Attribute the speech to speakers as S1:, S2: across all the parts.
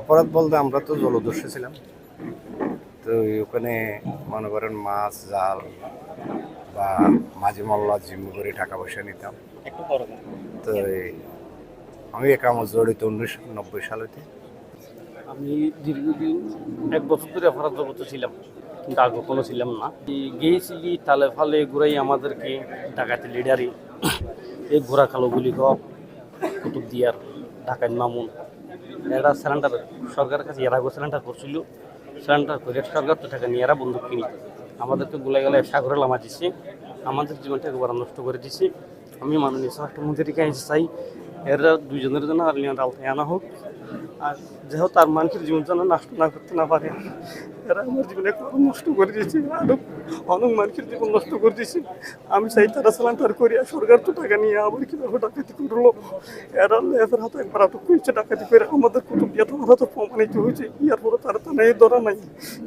S1: অপরাধ বলতে আমরা তো জলদস্যু ছিলাম। তো ওখানে মনে করেন মাছ জাল বা মাঝে মল্লা জিম্মি করে টাকা পয়সা নিতাম। তো আমি একা আমার জড়িত উনিশশো নব্বই সালেতে
S2: আমি দীর্ঘদিন এক বছর ধরে অপরাধ জগতে ছিলাম কিন্তু আগে কোনো ছিলাম না। গিয়েছিলি তালে ফালে ঘুরাই আমাদেরকে ডাকাতি লিডারি এই ঘোরা কালোগুলি হক কুতুব দিয়ার ঢাকায় মামুন। এরা সিলিন্ডার সরকারের কাছে এর আগে সিলিন্ডার করছিল। সিলিন্ডার করে সরকার তো টাকা নিয়ে এরা বন্দুক কিনি। আমাদেরকে গুলা গেলে সাগরে লামা দিচ্ছে আমাদের জীবনটাকে বড় নষ্ট করে দিচ্ছে আমি মাননীয় স্বরাষ্ট্রমন্ত্রীকে চাই এরা দুইজনের জন্য আলিয়ান আলতায় আনা হোক। আর যেহেতু তার মানুষের জীবন যেন নষ্ট না করতে না পারে, এরা আমার জীবনে একবার নষ্ট করে দিয়েছে। আরও অনেক মানুষের জীবন নষ্ট করে দিয়েছে। আমি চাই তারা সালান্টার করি আর সরকার তো টাকা নিয়ে আবার কীভাবে ডাকাতি করল? এরা লেজের হাতে একবার আটক করেছে ডাকাতি করে আমাদের কুটুম তোমার হাতে প্রমাণিত হয়েছে। ইয়ার পরে তারা তো নেই ধরা নাই।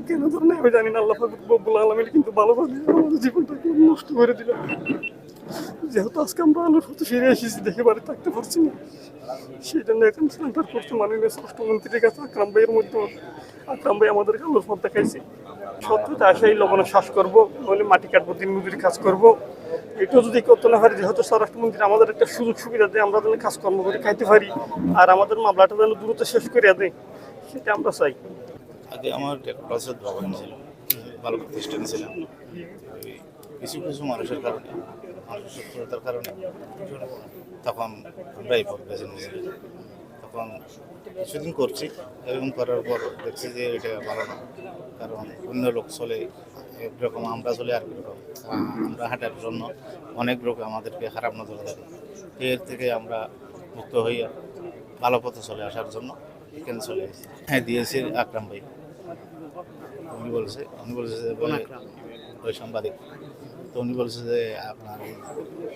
S2: কেন ধরা নাই আমি জানি না, আল্লাহ বব্বুল আলমিন কিন্তু ভালো ভালো আমাদের জীবনটাকে নষ্ট করে দিল যেহেতু আজকে আমরা আলোর হতে ফিরে এসেছি, দেখে বাড়ি থাকতে পারছি না। সেই জন্য এখন সেন্টার করতে মাননীয় স্বরাষ্ট্রমন্ত্রীর কাছে আকরাম ভাইয়ের মধ্যে। আকরাম ভাই আমাদেরকে আলোর দেখাইছে। সত্যতে আসাই লবণে শ্বাস করব নইলে মাটি কাটবো দিন মজুরি কাজ করব। এটা যদি করতে না পারি, যেহেতু স্বরাষ্ট্রমন্ত্রী আমাদের একটা সুযোগ সুবিধা দেয়, আমরা যেন কাজকর্ম করে খাইতে পারি, আর আমাদের মামলাটা যেন দ্রুত শেষ করে দেয়, সেটা আমরা চাই।
S3: আগে আমার ছিল, ভালো প্রতিষ্ঠান ছিলাম। কিছু কিছু মানুষের কারণে। শত্রুতার কারণে তখন আমরা এই পথ বেছে নিয়েছিলাম তখন কিছুদিন করছি এরকম করার পর দেখছি যে এটা ভালো না। কারণ অন্য লোক চলে একরকম আমরা চলে আর রকম আমরা হাঁটার জন্য অনেক লোক আমাদেরকে খারাপ নজরে দেখে। এর থেকে আমরা মুক্ত হইয়া ভালো পথে চলে আসার জন্য এখানে চলে এসেছি। হ্যাঁ দিয়েছি আকরাম ভাই। উনি বলছে উনি বলছে যে ওই সাংবাদিক। তো উনি বলছে যে, আপনার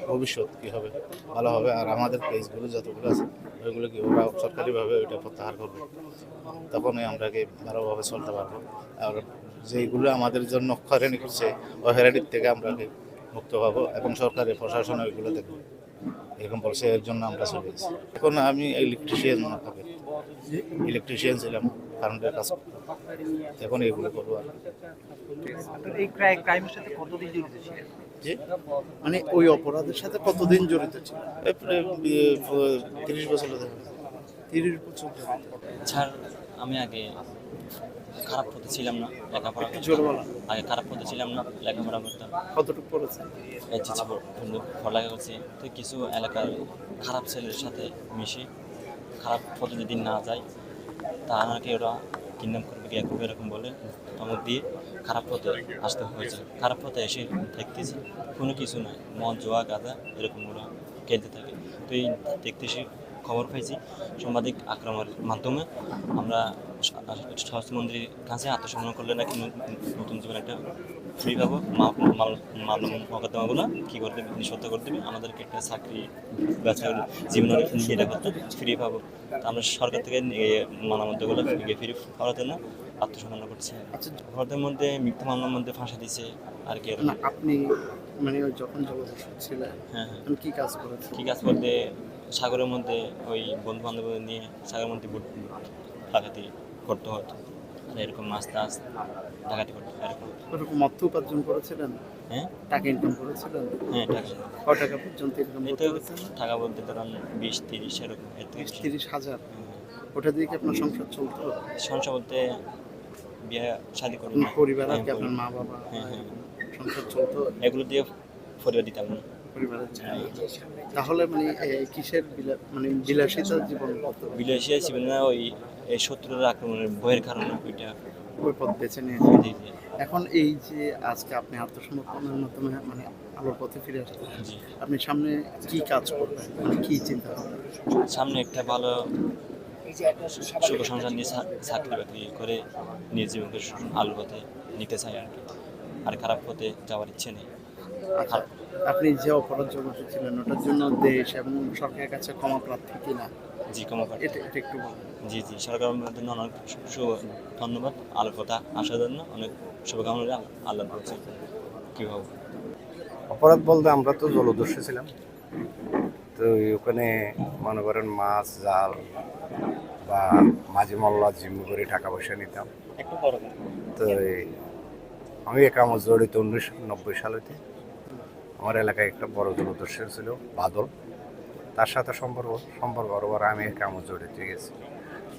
S3: ভবিষ্যৎ কী হবে? ভালো হবে। আর আমাদের পেজগুলো যতগুলো আছে ওইগুলো কি ওরা সরকারিভাবে ওইটা প্রত্যাহার করবে। তখনই আমরা কি ভালোভাবে চলতে পারব। আর যেইগুলো আমাদের জন্য হয়রানি করছে, ওই হয়রানির থেকে আমরা কি মুক্ত পাবো এবং সরকারি প্রশাসন ওইগুলো দেখবে। এরকম বলছে, এর জন্য আমরা চলে এখন আমি ইলেকট্রিশিয়ান ইলেকট্রিশিয়ান ছিলাম কারেন্টের কাজ করতাম। এখন এগুলো করব আর
S4: এই ক্রাইমের সাথে কতদিন জড়িত ছিলেন? মানে ওই অপরাধের সাথে কতদিন জড়িত ছিল
S3: তিরিশ বছর ধরে।
S4: তিরিশ বছর ধরে।
S5: ছাড় আমি আগে খারাপ পথে ছিলাম না লেখাপড়া। আগে খারাপ পথে ছিলাম না লেখাপড়া করতাম।
S4: কতটুকু পড়েছে
S5: পড়ালেখা করছি। তো কিছু এলাকার খারাপ ছেলের সাথে মিশে খারাপ পথে যদি না যায় তা আমাকে ওরা কিডন্যাপ করবে এরকম বলে আমার দিয়ে খারাপ পথে আসতে হয়েছে। খারাপ পথে এসে দেখতেছি, কোনো কিছু নাই, মদ, জোয়া গাঁদা এরকম ওরা খেলতে থাকে। তো এই দেখতেছি খবর পাইছি সাংবাদিক আক্রমণের মাধ্যমে। আমরা স্বাস্থ্যমন্ত্রীর কাছে আত্মসমর্পণ করলে নাকি নতুন জীবনে একটা ফ্রি পাবো মামলা মকদ্দমাগুলো কী করে দেবে নিঃশব্দ করে দেবে আমাদেরকে একটা চাকরি বেচা জীবন নিরাপত্তা ফ্রি পাবো। তা আমরা সরকার থেকে মানামদ্দগুলো ফ্রি পাওয়ার জন্য আত্মসমর্পণ করছি।
S4: আচ্ছা।
S5: ঘরদের মধ্যে মিথ্যা মামলার মধ্যে ফাঁসা দিছে আর কি।
S4: আপনি মানে যখন ছিলেন
S5: হ্যাঁ হ্যাঁ।
S4: কি কাজ করেছেন?
S5: কি কাজ করতে সাগরের মধ্যে ওই বন্ধু বান্ধব নিয়ে সাগরের মধ্যে বুট ডাকাতি করতে হতো এরকম মাছ টাছ ডাকাতি করতে এরকম।
S4: ওরকম অর্থ উপার্জন করেছিলেন?
S5: হ্যাঁ?
S4: টাকা ইনকাম করেছিলেন?
S5: হ্যাঁ টাকা
S4: ক টাকা পর্যন্ত ইনকাম
S5: এই
S4: করতে
S5: তো টাকা বলতে ধরুন বিশ তিরিশ এরকম
S4: বিশ তিরিশ হাজার।
S5: হ্যাঁ।
S4: ওটা দিয়ে কি আপনার সংসার চলতো?
S5: সংসার বলতে বিয়ে শাদি করি
S4: পরিবার আর
S5: হ্যাঁ,
S4: কি আপনার মা বাবা
S5: হ্যাঁ, হ্যাঁ।
S4: সংসার চলতো?
S5: এগুলো দিয়ে পরিবার দিতাম। না।
S4: তাহলে মানে এই কিসের মানে বিলাসিতা জীবন
S5: বিলাসিয়া ছিলেন না ওই শত্রুর আক্রমণের ভয়ের কারণে ওইটা।
S4: ওই পথ বেছে নিয়েছে। এখন এই যে আজকে আপনি আত্মসমর্পণের মাধ্যমে মানে আলোর পথে ফিরে
S5: জি।
S4: আপনি সামনে কি কাজ করবেন? মানে কি চিন্তা
S5: সামনে একটা ভালো সুখ সংসার নিয়ে চাকরি বাকরি করে নিজের জীবনকে আলোর পথে নিতে চাই আর কি। আর খারাপ পথে যাওয়ার ইচ্ছে নেই।
S4: আচ্ছা আপনি যে অপরাধ জগতে ছিলেন ওটার জন্য দেশ এবং সরকারের কাছে ক্ষমা প্রার্থী কিনা?
S5: জি কমা
S4: এটা এটা একটু বলুন।
S5: জি জি সরকারের জন্য অনেক ধন্যবাদ আলোর পথে আসার জন্য। অনেক শুভকামনা আল্লাহ বলছি কী হবে
S1: অপরাধ বলতে আমরা তো জলদস্যু ছিলাম। তো ওখানে মনে করেন মাছ জাল বা মাঝে মল্লা জিম্মি করে টাকা পয়সা নিতাম।
S2: একটু
S1: তো আমি এক আমার জড়িত উনিশশো নব্বই সালেতে। আমার এলাকায় একটা বড় জলদস্য ছিল, বাদল। তার সাথে সম্পর্ক সম্পর্ক হওয়ার আমি আমার জড়িত গেছি।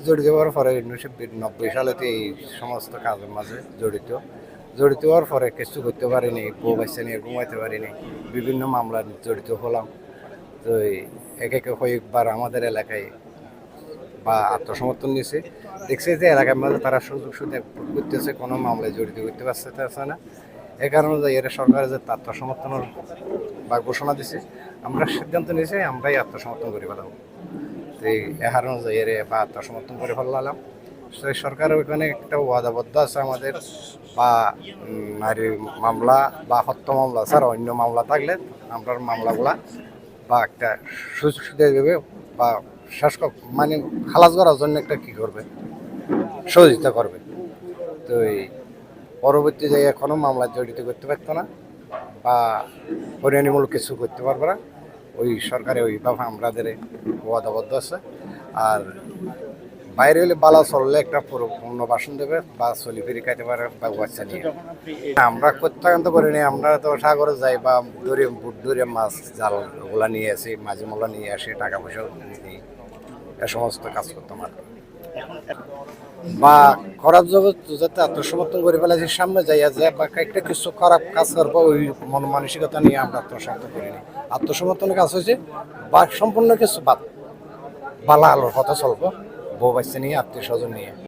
S1: জড়িত হওয়ার পরে উনিশশো নব্বই সালেতে এই সমস্ত কাজের মাঝে জড়িত। জড়িত হওয়ার পরে কিছু করতে পারিনি, বউ বাচ্চা নিয়ে ঘুমাইতে পারিনি, বিভিন্ন মামলা জড়িত হলাম। তো এক এক কয়েকবার আমাদের এলাকায় বা আত্মসমর্থন নিয়েছে। দেখছে যে এলাকার মধ্যে তারা সুযোগ সুবিধা করতেছে, কোনো মামলায় জড়িত করতে পারছে না। এ কারণে যে এরা সরকারের যে আত্মসমর্থনের বা ঘোষণা দিছে, আমরা সিদ্ধান্ত নিয়েছি, আমরাই আত্মসমর্থন করে ফেলাম। তো এই কারণে যে এর বা আত্মসমর্থন করে ফেলালাম। সেই সরকার ওইখানে একটা ওয়াদাবদ্ধ আছে আমাদের, বা নারী মামলা বা হত্যা মামলা ছাড়া অন্য মামলা থাকলে আমরা মামলাগুলা বা একটা সুযোগ সুবিধা দেবে, বা শেষ মানে খালাস করার জন্য একটা কি করবে? সহযোগিতা করবে। তো এই পরবর্তী জায়গায় কোনো মামলা জড়িত করতে পারতো না বা হরিয়ানিমূলক কিছু করতে পারবে না, ওই সরকারে ওইভাবে আমাদের ওয়াদাবদ্ধ আছে। আর বাইরে হলে বালা চললে একটা পুরো পূর্ণ বাসন দেবে, বা চলি ফিরি খাইতে পারে বা বাচ্চা নিয়ে। আমরা প্রত্যায়ন্ত করিনি, আমরা তো সাগরে যাই বা দূরে দূরে মাছ, জাল ওগুলা নিয়ে আসি মাঝে মোলা নিয়ে আসি, টাকা পয়সা নিই। এ সমস্ত কাজ করতাম আর। বা খারাপ জগৎ যাতে আত্মসমর্থন করে যে সামনে যাইয়া যায় বা একটা কিছু খারাপ কাজ করব, ওই মন মানসিকতা নিয়ে আমরা আত্মসমর্পণ করি না আত্মসমর্থনের কাজ হয়েছে, বা সম্পূর্ণ কিছু বাদ। বালা আলোর কথা চলবো, বউ বাচ্চা নিয়ে, আত্মীয় স্বজন নিয়ে।